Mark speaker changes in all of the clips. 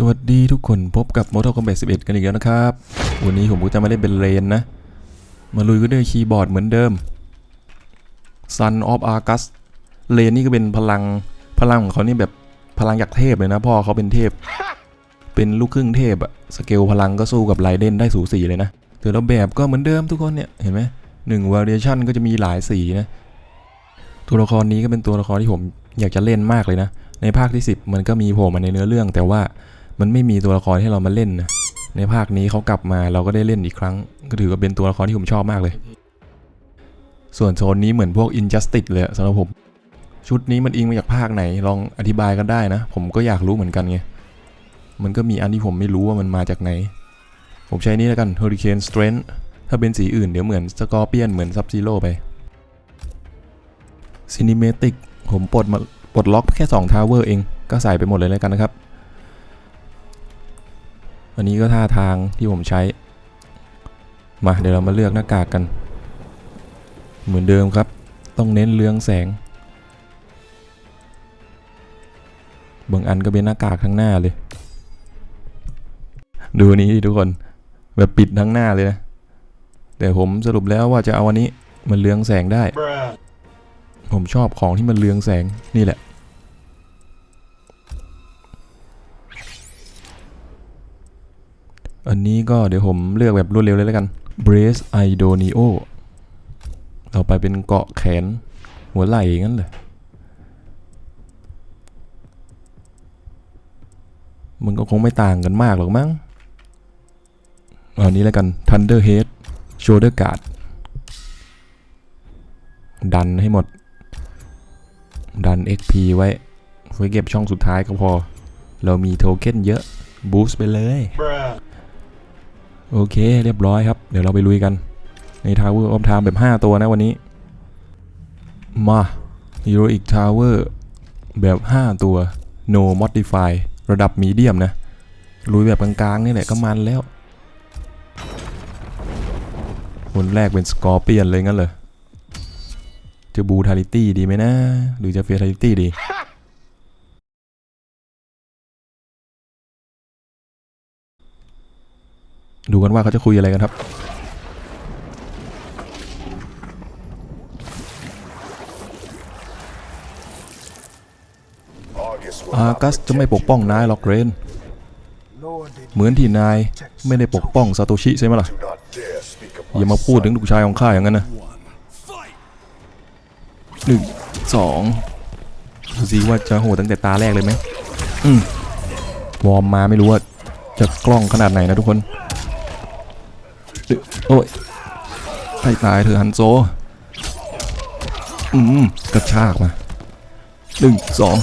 Speaker 1: สวัสดีทุกคนพบกับ Mortal Kombat 11 กันอีกแล้วนะครับ วันนี้ผมก็จะมาเล่นเป็นเลนนะ มาลุยกันด้วยคีย์บอร์ดเหมือนเดิม Sun of Argus เลนนี่ก็เป็นพลังพลังของเขานี่แบบพลังจากเทพเลยนะ พ่อเขาเป็นเทพ เป็นลูกครึ่งเทพอะสเกลพลังก็สู้กับไรเดนได้สูสีเลยนะแต่ละแบบก็เหมือนเดิมทุกคนเนี่ยเห็นไหมหนึ่ง variation ก็จะมีหลายสีนะตัวละครนี้ก็เป็นตัวละครที่ผมอยากจะเล่นมากเลยนะ ในภาคที่ 10 มันก็มีโผล่มาในเนื้อเรื่องแต่ว่า มันไม่มีตัวละครให้เรามาเล่นนะในภาคนี้เขากลับมาเราก็ได้เล่นอีกครั้ง ก็ถือว่าเป็นตัวละครที่ผมชอบมากเลย ส่วนโซนนี้เหมือนพวก Injustice เลยสำหรับผม ชุดนี้มันอิงมาจากภาคไหน ลองอธิบายกันได้นะ ผมก็อยากรู้เหมือนกันไง มันก็มีอันที่ผมไม่รู้ว่ามันมาจากไหน ผมใช้นี้แล้วกัน Hurricane Strength ถ้าเป็นสีอื่นเดี๋ยวเหมือน Scorpion เหมือน Sub Zero ไป Cinematic ผมปลดมาปลดล็อกแค่2 Tower เองก็ใส่ไปหมดเลยแล้วกันนะครับ อันนี้ก็ท่าทางที่ผมใช้ มาเดี๋ยวเรามาเลือกหน้ากากกัน เหมือนเดิมครับ ต้องเน้นเรืองแสง บางอันก็เป็นหน้ากากทั้งหน้าเลย ดูนี้ทุกคน แบบปิดทั้งหน้าเลยนะ แต่ผมสรุปแล้วว่าจะเอาอันนี้มันเรืองแสงได้ ผมชอบของที่มันเรืองแสงนี่แหละ อันนี้ก็เดี๋ยวผมเลือกแบบรวดเร็วเลยแล้วกัน Brace i d o n i o ต่อไปเป็นเกาะแขนหัวไหล่งั้นเลย มันก็คงไม่ต่างกันมากหรอกมั้งอานี้แล้วกัน Thunder Head Shoulder Guard ดันให้หมด ดัน XP ไว้ไว้เก็บช่องสุดท้ายก็พอ เรามีโทเค็นเยอะ บูสต์ไปเลย โอเค เรียบร้อยครับ เดี๋ยวเราไปลุยกัน ใน Tower of Time แบบ 5 ตัวนะวันนี้ มา Heroic Tower แบบ 5 ตัว No Modify ระดับมีเดียมนะ ลุยแบบกลางๆนี่แหละก็มันแล้วคนแรกเป็นสกอร์เปียนเลยงั้นเลยจะบูทาริตี้ดีไหมนะ หรือจะเฟียทาริตี้ดี ดูกันว่าเขาจะคุยอะไรกันครับ อากัสจะไม่ปกป้องนายหรอกเรน เหมือนที่นายไม่ได้ปกป้องซาโตชิใช่ไหมล่ะ อย่ามาพูดถึงลูกชายของข้าอย่างนั้นนะหนึ่งสองดูสิว่าจะโหดตั้งแต่ตาแรกเลยไหมอืมวอร์มมาไม่รู้ว่าจะกล้องขนาดไหนนะทุกคน โอ้ยให้ตายเถอะฮันโซ อืมกระชากมาหนึ่งสอง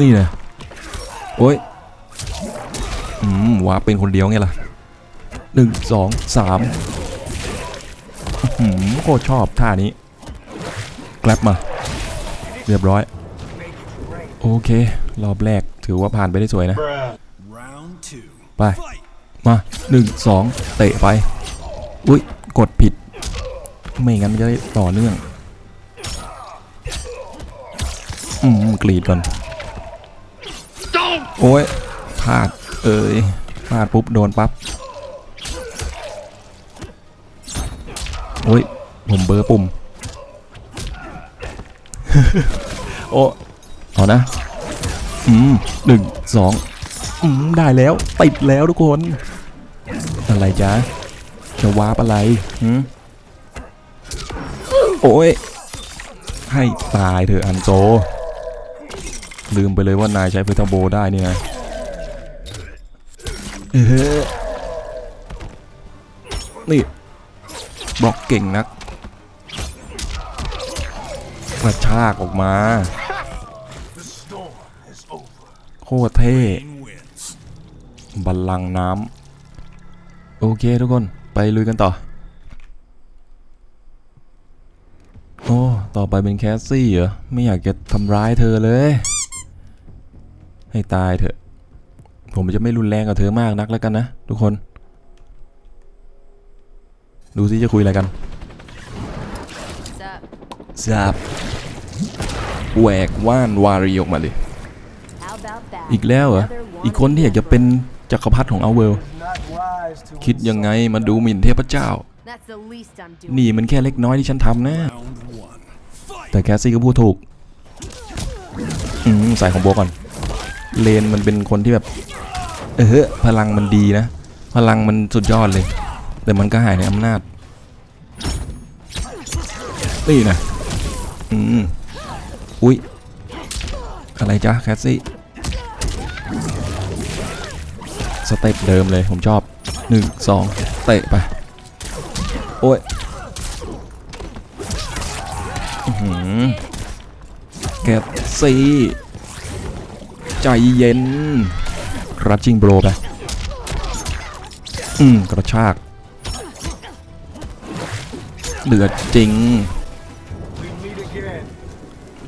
Speaker 1: นี่นะโอ้ยอืมวาร์ปเป็นคนเดียวไงล่ะหนึ่งสองสามอืมโคตรชอบท่านี้แกลบมา เรียบร้อย โอเค รอบแรกถือว่าผ่านไปได้สวยนะ
Speaker 2: Round two.
Speaker 1: ไป มาหนึ่งสองเตะไป อุ้ยกดผิด ไม่งั้นมันจะได้ต่อเนื่อง อืมกรีดก่อน โอ้ยพลาด เอ้ยพลาดปุ๊บ โดนปั๊บ โอ้ย ผมเบอร์ปุ่ม โอ้เอานะ อืมหนึ่งสองอืมได้แล้ว ติดแล้วทุกคน อะไรจ๊ะจะวาร์ปอะไรหืมโอ้ย ให้ตายเถอะอันโจลืมไปเลยว่านายใช้เฟอร์ทโบได้เนี่นะเออนี่บล็อกเก่งนักกระชากออกมา โคตรเท่ บัลลังก์น้ำ โอเคทุกคนไปลุยกันต่อ โอ้ ต่อไปเป็นแคสซี่เหรอ ไม่อยากจะทำร้ายเธอเลย ให้ตายเถอะ ผมจะไม่รุนแรงกับเธอมากนักแล้วกันนะ ทุกคน ดูสิจะคุยอะไรกัน
Speaker 3: What's up?
Speaker 1: จับแหวกว่านวารีออกมาเลย
Speaker 3: How about that?
Speaker 1: อีกแล้วเหรอ อีกคนที่อยากจะเป็น จักรพรรดิของเอาเวล คิดยังไงมาดูหมิ่นเทพเจ้า นี่มันแค่เล็กน้อยที่ฉันทำนะ แต่แคสซี่ก็พูดถูก อืมใส่ของโบก่อน เลนมันเป็นคนที่แบบ เออพลังมันดีนะ พลังมันสุดยอดเลย แต่มันก็หายในอำนาจนี่นะอืม อุ๊ยอะไรจ๊ะแคสซี่ สเต็ปเดิมเลยผมชอบหนึ่งสองเตะไป โอ้ยอื้อหือแกตซีใจเย็น รัดจิงโบรไป อืม กระชาก เดือดจริง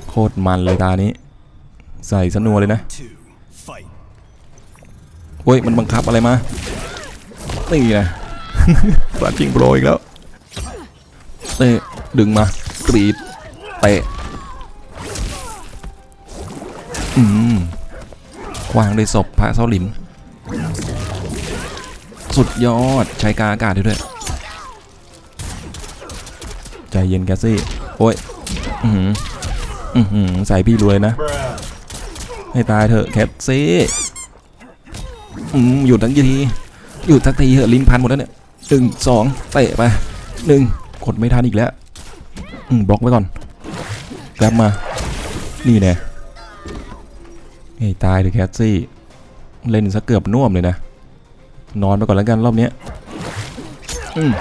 Speaker 1: โคตรมันเลยตานี้ ใส่สนัวเลยนะ โอ้ยมันบังคับอะไรมานี่นะรัดจิงโบรอีกแล้วเตะดึงมากรีดเตะอืมวางด้วยศพพระเซาหลินสุดยอดใช้กาอากาศได้ด้วยใจเย็นแกสซี่ โอ้ย อือหืออือหือใส่พี่รวยนะ ให้ตายเถอะแคทซี่ อืมหยุดทั้งทีหยุดทักทีเหอะลิ้นพันหมดแล้วเนี่ยหนึ่งสองเตะไปหนึ่งกดไม่ทันอีกแล้วอืมบล็อกไว้ก่อนแกร็บมา นี่แน่ให้ตายเถอะแคทซี่ เล่นซะเกือบน่วมเลยนะ นอนไปก่อนแล้วกันรอบเนี้ยอืม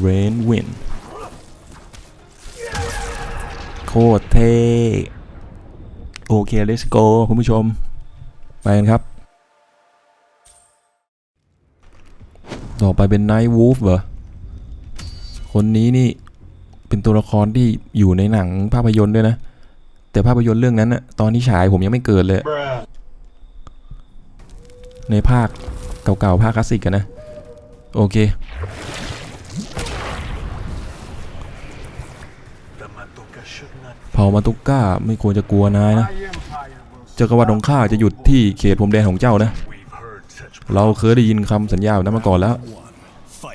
Speaker 1: เรนวินโคตรเท่ โอเค let's go คุณผู้ชม ไปกันครับ ต่อไปเป็น Night Wolf เหรอ คนนี้นี่เป็นตัวละครที่อยู่ในหนังภาพยนตร์ด้วยนะ แต่ภาพยนตร์เรื่องนั้นอะตอนที่ฉายผมยังไม่เกิดเลย ในภาคเก่าๆภาคคลาสสิกกันนะ โอเค เผ่ามาตุกก้าไม่ควรจะกลัวนายนะจักรวรรดิของข้าจะหยุดที่เขตพรมแดนของเจ้านะ เราเคยได้ยินคำสัญญาแบบนั้นมาก่อนแล้ว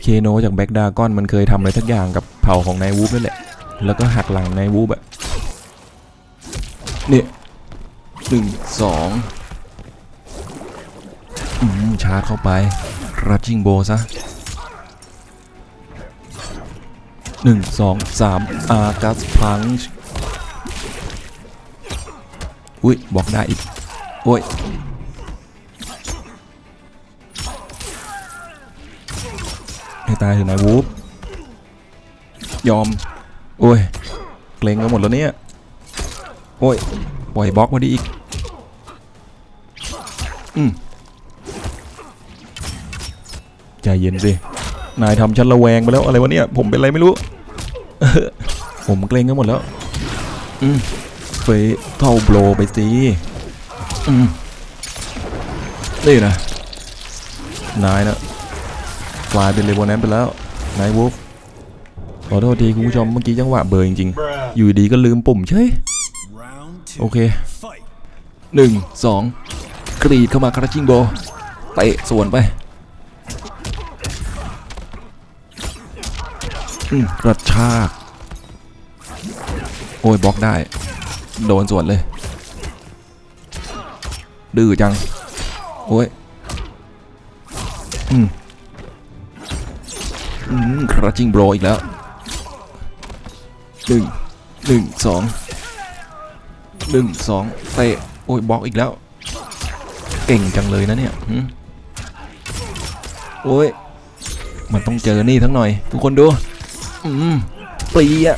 Speaker 1: เคโนจากแบ็กดากอนมันเคยทำอะไรทักอย่างกับเผ่าของนายวูฟนั่นแหละ แล้วก็หักหลังนายวูฟอะนี่หนึ่งสองอืมชาร์จเข้าไปรัดจิงโบซะหนึ่งสองสามอากัสพังช์ อุ้ยบอกได้อีก โอ้ย ให้ตายเถอะนายวูฟยอม โอ้ย เกรงกันหมดแล้วเนี่ย โอ้ย ปล่อยบล็อกมาดีอีก อืมใจเย็นสิ นายทำฉันระแวงไปแล้วอะไรวะเนี่ย ผมเป็นอะไรไม่รู้ ผมเกรงกันหมดแล้ว อืม เฟเท่าโบรไปสินี่นะ นายนะกลายเป็นเลโบแนนไปแล้ว นายวูฟขอโทษทีคุณผู้ชมเมื่อกี้จังหวะเบอร์จริงๆ อยู่ดีก็ลืมปุ่มเฉยโอเคหนึ่งสองกรีดเข้ามาคาราจิงโบเตะสวนไปกระชาก โอ้ยบล็อกได้ โดนสวนเลย ดื้อจัง โอ้ย อืม อืมคราจิงโบรอีกแล้วหนึ่งหนึ่งสองหนึ่งสองเตะ โอ้ยบล็อกอีกแล้ว เก่งจังเลยนะเนี่ยโอ้ย มันต้องเจอนี่ทั้งหน่อย ทุกคนดู อืมปรีอะ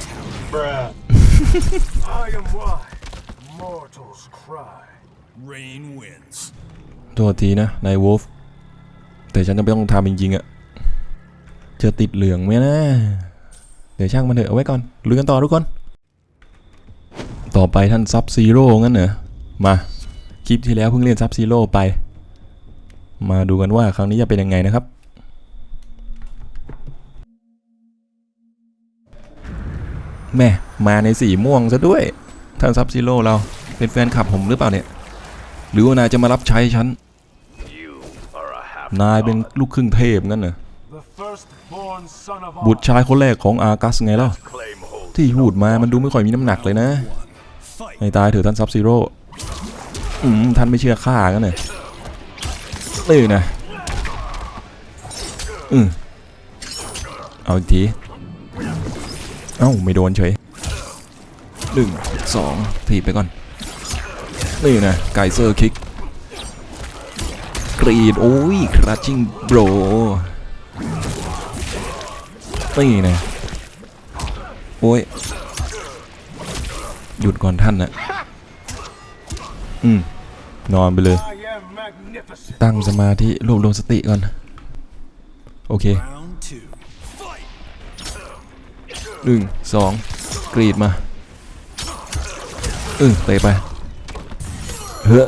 Speaker 4: I am why mortals cry.
Speaker 2: Rain wins.
Speaker 1: โทษทีนะนายวูฟแต่ฉันจะไม่ต้องทำจริงๆอะจะติดเหลืองไหมนะ เดี๋ยวช่างมันเถอะเอาไว้ก่อนลุยกันต่อทุกคน ต่อไปท่านซับซีโร่งั้นเหรอ มา คลิปที่แล้วเพิ่งเล่นซับซีโร่ไป มาดูกันว่าครั้งนี้จะเป็นยังไงนะครับแม่มาในสีม่วงซะด้วย ท่านซับซิโร่เราเป็นแฟนคลับผมหรือเปล่าเนี่ย หรือว่านายจะมารับใช้ฉัน นายเป็นลูกครึ่งเทพงั้นเหรอบุตรชายคนแรกของอากัสไงเล่าที่พูดมามันดูไม่ค่อยมีน้ำหนักเลยนะให้ตายเถอะท่านซับซิโร่ท่านไม่เชื่อข้ากันเลยนี่นะอืเอาอีกที เอ้า ไม่โดนเฉย หนึ่งสองถีบไปก่อน นี่นะไกเซอร์คิก กรีด โอ้ยคราชิงโบรนี่นะโอ้ย หยุดก่อนท่านนะอืม นอนไปเลย ตั้งสมาธิรวบรวมสติก่อน โอเคหนึ่งสองกรีดมา เออเตะไปเฮ้อ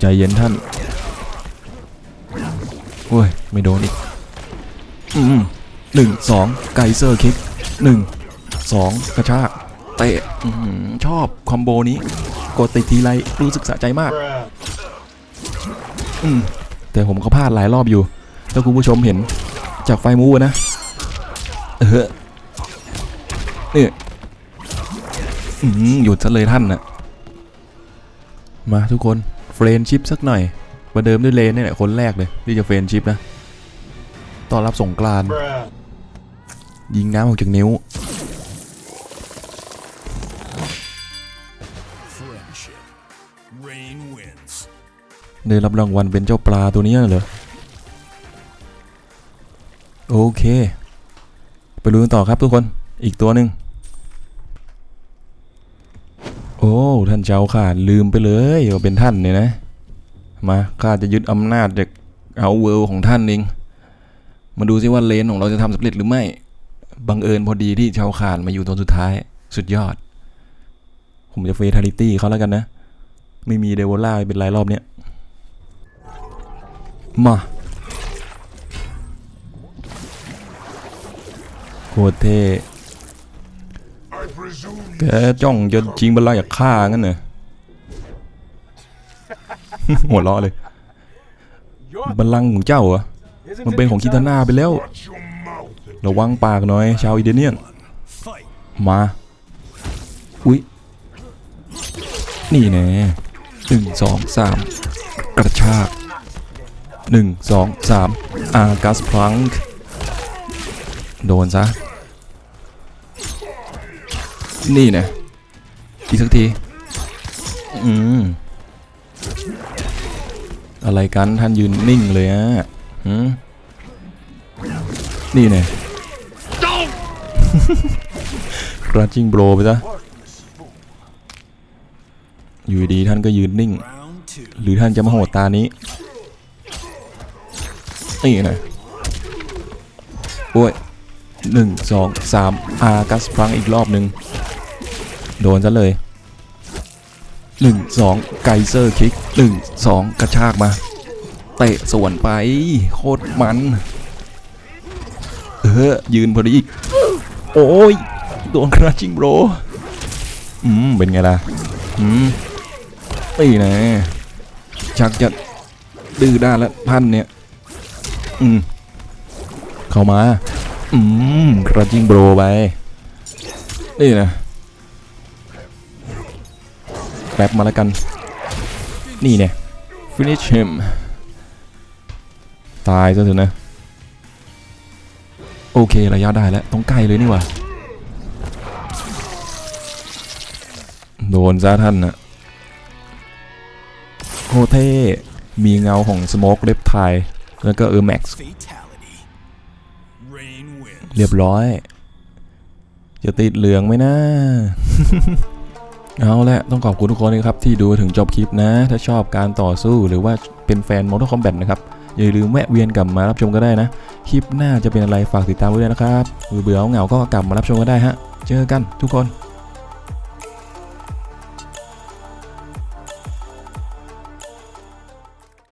Speaker 1: ใจเย็นท่านโอ้ย ไม่โดนอีกอืมหนึ่งสองไกเซอร์คิกหนึ่งสองกระชากเตะชอบคอมโบนี้ กดติดทีไรรู้สึกสะใจมากอืมแต่ผมก็พลาดหลายรอบอยู่ ถ้าคุณผู้ชมเห็นจากไฟมูนะ เออนี่ หยุดซะเลยท่านนะมาทุกคนเฟรนชิปสักหน่อยประเดิมด้วยเลนนี่แหละคนแรกเลยที่จะเฟรนชิปนะต้อนรับสงกรานต์ยิงน้ำออกจากนิ้ว
Speaker 2: Friendship. Rain wins.
Speaker 1: ได้รับรางวัลเป็นเจ้าปลาตัวเนี้ยเหรอ โอเค ไปดูกันต่อครับทุกคนอีกตัวหนึ่ง โอ้ ท่านเจ้าขาดลืมไปเลยว่าเป็นท่านเนี่ยนะ มาข้าจะยึดอำนาจจากเอาเวิลของท่านเองมาดูซิว่าเลนของเราจะทำสำเร็จหรือไม่ บังเอิญพอดีที่ชาวขาดมาอยู่ตอนสุดท้าย สุดยอด ผมจะเฟทาลิตี้เขาแล้วกันนะ ไม่มีเดวล่าเป็นรายรอบเนี้ย มา โคตรเท่ แกจ้องจะจริงบัลลังก์อยากฆ่างั้นเหรอ หัวเราะเลย
Speaker 4: your
Speaker 1: บัลลังก์ของเจ้าเหรอ
Speaker 4: isn't
Speaker 1: มันเป็นของคิตาน่าไปแล้ว
Speaker 4: Watch your mouth.
Speaker 1: ระวังปากหน่อย ชาวอินเดียเนียน
Speaker 2: Fight.
Speaker 1: มา อุ๊ย นี่แน่หนึ่งสองสามกระชากหนึ่งสองสามอากัสพลังค์โดนซะ นี่นะอีกสักที อืม อะไรกันท่านยืนนิ่งเลยอะหืมนี่แน่รัจิงโบรไปซะ อยู่ดีท่านก็ยืนนิ่ง หรือท่านจะมาโหดตานี้ นี่นะโอ้ยหนึ่งสองสามอากัสพลังอีกรอบหนึ่ง โดนซะเลยหนึ่งสองไกเซอร์คิกหนึ่งสองกระชากมาเตะส่วนไปโคตรมัน เออยืนพอดีอีก โอ้ย โดนคราชิงโบรอืม เป็นไงล่ะ อืมนี่นะชักจะดื้อด้านแล้วท่านเนี่ย อืม เข้ามา อืมกระจิงโบรไปนี่นะ แป๊บมาแล้วกัน นี่เนี่ย finish him ตายซะเถอะนะ โอเคระยะได้แล้วต้องใกล้เลยนี่ว่าโดนซะท่านนะโคเท่มีเงาของสโมกเล็บไทย แล้วก็เออแม็กซ์เรียบร้อย จะติดเหลืองไหมนะ เอาละต้องขอบคุณทุกคนนะครับที่ดูถึงจบคลิปนะ ถ้าชอบการต่อสู้หรือว่าเป็นแฟน Mortal Kombat นะครับ อย่าลืมแวะเวียนกลับมารับชมก็ได้นะ คลิปหน้าจะเป็นอะไรฝากติดตามไว้ด้วยนะครับเบื่อเหงาก็กลับมารับชมก็ได้ฮะ เจอกันทุกคน